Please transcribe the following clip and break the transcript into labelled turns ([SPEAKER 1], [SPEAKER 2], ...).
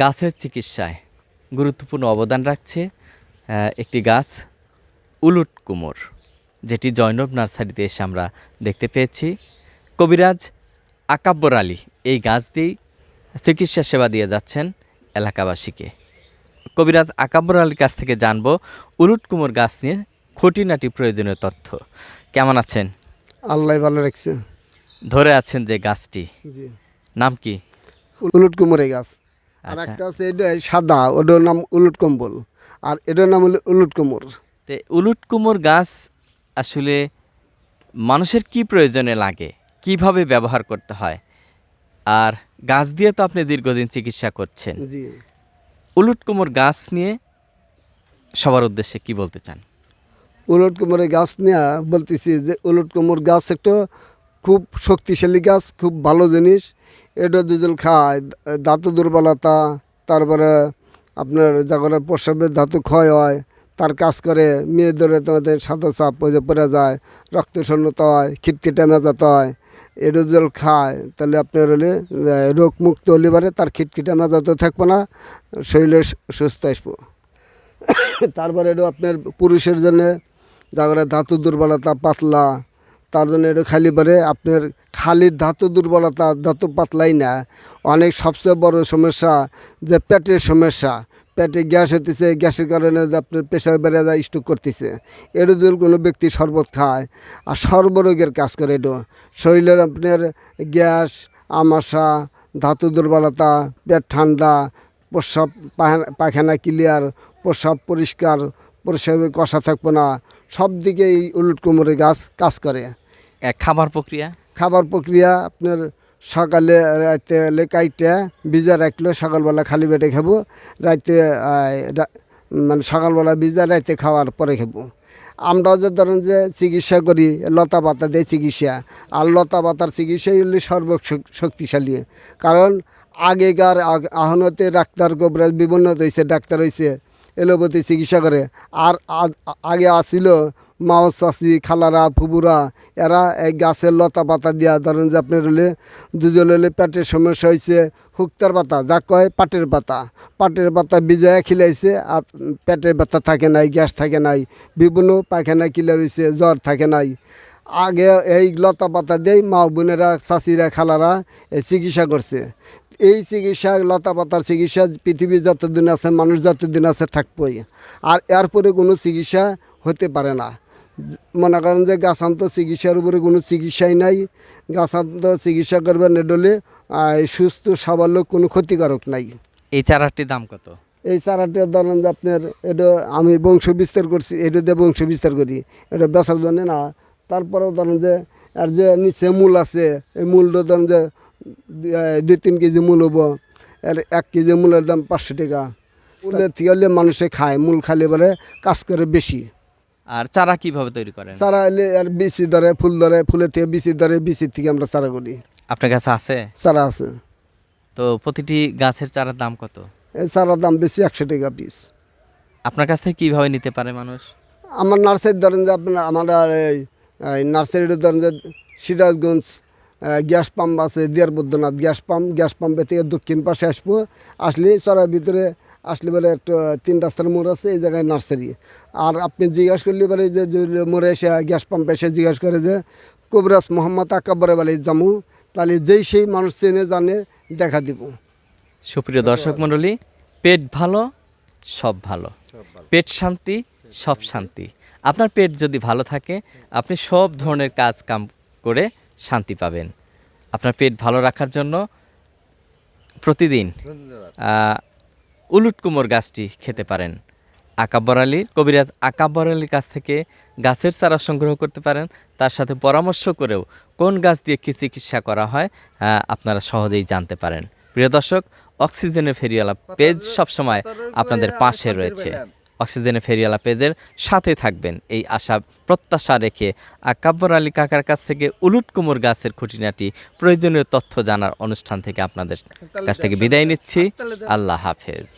[SPEAKER 1] গাছের চিকিৎসায় গুরুত্বপূর্ণ অবদান রাখছে একটি গাছ উলুট কুমোর যেটি জয়নব নার্সারিতে এসে আমরা দেখতে পেয়েছি। কবিরাজ আকাব্বর আলী এই গাছ দিয়েই চিকিৎসা সেবা দিয়ে যাচ্ছেন এলাকাবাসীকে। কবিরাজ আকাব্বর আলীর কাছ থেকে জানব উলুট কুমোর গাছ নিয়ে খুঁটিনাটি প্রয়োজনীয় তথ্য। কেমন আছেন?
[SPEAKER 2] আল্লাহ ভালো রাখছে।
[SPEAKER 1] ধরে আছেন যে গাছটি। নাম কি?
[SPEAKER 2] উলুট কুমোরে গাছ। আর
[SPEAKER 1] আচ্ছা।
[SPEAKER 2] একটা আছে এটা সাদা ওটার নাম উলুট কম্বল। আর এটার নাম হলো উলুট কুমোর।
[SPEAKER 1] তে উলুট কুমোর গাছ আসলে মানুষের কি প্রয়োজনে লাগে? কীভাবে ব্যবহার করতে হয়? আর গাছ দিয়ে তো আপনি দীর্ঘদিন চিকিৎসা করছেন।
[SPEAKER 2] জি।
[SPEAKER 1] উলুট কুমোর গাছ নিয়ে সবার উদ্দেশ্যে কি বলতে চান?
[SPEAKER 2] উলট কুমোরের গাছ নিয়ে বলতেছি যে উলট কুমোর গাছ একটা খুব শক্তিশালী গাছ খুব ভালো জিনিস। এটা দুজন খায়, ধাতু দুর্বলতা, তারপরে আপনার জাগরের প্রস্রাবের ধাতু ক্ষয় হয়, তার কাজ করে মেয়েদের তোমাদের সাদা চাপ পড়ে যায়, রক্ত শূন্যতা হয়, খিটখিটে মেজাতে হয় এটা খায়, তাহলে আপনার হলে রোগ মুক্ত হলে পারে, তার খিটখিটে মেজাতে থাকব না, শরীরে সুস্থ আসব। তারপরে এটা আপনার পুরুষের জন্য যারা ধাতু দুর্বলতা পাতলা তার জন্য এটা খালি পরে আপনার খালি ধাতু দুর্বলতা, ধাতু পাতলাই না। অনেক সবচেয়ে বড় সমস্যা যে পেটের সমস্যা। পেটে গ্যাস হতেছে গ্যাসের কারণে আপনার প্রেশার বেড়ে যায় স্ট্রোক করতেছে। এটা যদি কোনো ব্যক্তি শরবত খায়, আর সর্বরোগের কাজ করে এটা। শরীরের আপনার গ্যাস, আমাশা, ধাতু দুর্বলতা, পেট ঠান্ডা, প্রস্রাব পায়খানা- ক্লিয়ার প্রস্রাব পরিষ্কার পরিষ্কার কষা থাকব না, সব এই উলট কোমরের গাছ কাজ করে।
[SPEAKER 1] খাবার প্রক্রিয়া?
[SPEAKER 2] খাবার প্রক্রিয়া আপনার সকালে, রাতে কাইটে ভিজা রাখলে, সকালবেলা খালি পেটে খাব, রাতে মানে সকালবেলা ভিজা রাতে খাওয়ার পরে খাব। আমরা যে ধরেন যে চিকিৎসা করি, লতা পাতা দিয়ে চিকিৎসা, আর লতা পাতার চিকিৎসাই হলে সর্ব শক্তিশালী। কারণ আগেকার আগ- আহনতে ডাক্তার গোবরাজ বিভিন্ন হয়েছে ডাক্তার হয়েছে এলোপতি চিকিৎসা করে, আর আগে আসিল মাও চাষি খালারা, ফুবুরা, এরা এই গাছের লতা পাতা দিয়া ধরেন যে আপনার হলে দুজন হলে পেটের সমস্যা হয়েছে হুক্তার পাতা, যা কয় পাটের পাতা। পাটের পাতা বিজয়া খিলাইছে, আর পেটের ব্যথা থাকে নাই, গ্যাস থাকে নাই, বিভিন্ন পায়খানা কিলার হয়েছে জ্বর থাকে নাই। আগে এই লতা পাতা দিয়েই মা বোনেরা চাষিরা খালারা চিকিৎসা করছে। এই চিকিৎসা, লতা পাতার চিকিৎসা পৃথিবী যতদিন আছে, মানুষ যতদিন আছে থাকবই। আর এরপরে কোনো চিকিৎসা হতে পারে না। মনে করেন যে গাছান্ত চিকিৎসার উপরে কোনো চিকিৎসাই নাই গাছান্ত চিকিৎসা করবেন এডলে সুস্থ সাবল্য কোনো ক্ষতিকারক নাই।
[SPEAKER 1] এই চারাটির দাম কত?
[SPEAKER 2] এই চারাটির ধরেন যে আপনার এটা আমি বংশ বিস্তার করছি এটা দিয়ে বংশ বিস্তার করি এটা বেচার জন্য না। তারপরেও ধরেন যে আর যে নিচে মূল আছে এই মূলটা ধরেন যে দু- দুই তিন কেজি মূল হব আর এক কেজি মূলের দাম পাঁচশো টাকা। মূলের থেকে হলে মানুষে খায় মূল খালি এবারে কাজ করে বেশি।
[SPEAKER 1] আর চারা কীভাবে তৈরি করেন?
[SPEAKER 2] চারা এলে আর বিচি ধরে ফুল ধরে ফুলের থেকে বিচি ধরে বিচির থেকে আমরা চারা করি।
[SPEAKER 1] আপনার কাছে আছে?
[SPEAKER 2] চারা আছে।
[SPEAKER 1] তো প্রতিটি গাছের চারার দাম কত?
[SPEAKER 2] এই চারার দাম বেশি একশো টাকা পিস
[SPEAKER 1] আপনার কাছ থেকে কীভাবে নিতে পারে মানুষ?
[SPEAKER 2] আমার নার্সারি ধরেন যে আপনার আমার এই এই নার্সারিটা ধরেন যে সিরাজগঞ্জ গ্যাস পাম্প আছে দিয়ার বৈদ্যনাথ গ্যাস পাম্প। গ্যাস পাম্পের থেকে দক্ষিণ পাশে আসব। আসলে চড়ার ভিতরে আসলে বলে একটা তিন রাস্তার মোড় আছে, এই জায়গায় নার্সারি। আর আপনি জিজ্ঞাসা করলে বলে যে মোড়ে এসে গ্যাস পাম্পে এসে জিজ্ঞাসা করে যে, কবিরাজ মোহাম্মদ আকাবরে বলে জামু, তাহলে যেই সেই মানুষ চেনে, জানে, দেখা দিব।
[SPEAKER 1] সুপ্রিয় দর্শক মণ্ডলী, পেট ভালো, সব ভালো। পেট শান্তি, সব শান্তি। আপনার পেট যদি ভালো থাকে, আপনি সব ধরনের কাজ কাম করে শান্তি পাবেন। আপনার পেট ভালো রাখার জন্য প্রতিদিন আহ, উলুট কুমোর গাছটি খেতে পারেন। আকাব্বর আলী কবিরাজ আকাব্বর আলীর কাছ থেকে গাছের চারা সংগ্রহ করতে পারেন। তার সাথে পরামর্শ করেও কোন গাছ দিয়ে কী চিকিৎসা করা হয় আপনারা সহজেই জানতে পারেন। প্রিয় দর্শক অক্সিজেনের ফেরিওয়ালা পেজ সবসময় আপনাদের পাশে রয়েছে। অক্সিজেনের ফেরিওয়ালা পেজের সাথে থাকবেন। এই আশা প্রত্যাশা রেখে আকাব্বর আলী কাকার কাছ থেকে উলুট কুমোর গাছের খুঁটিনাটি প্রয়োজনীয় তথ্য জানার অনুষ্ঠান থেকে আপনাদের কাছ থেকে বিদায় নিচ্ছি। আল্লাহ হাফেজ।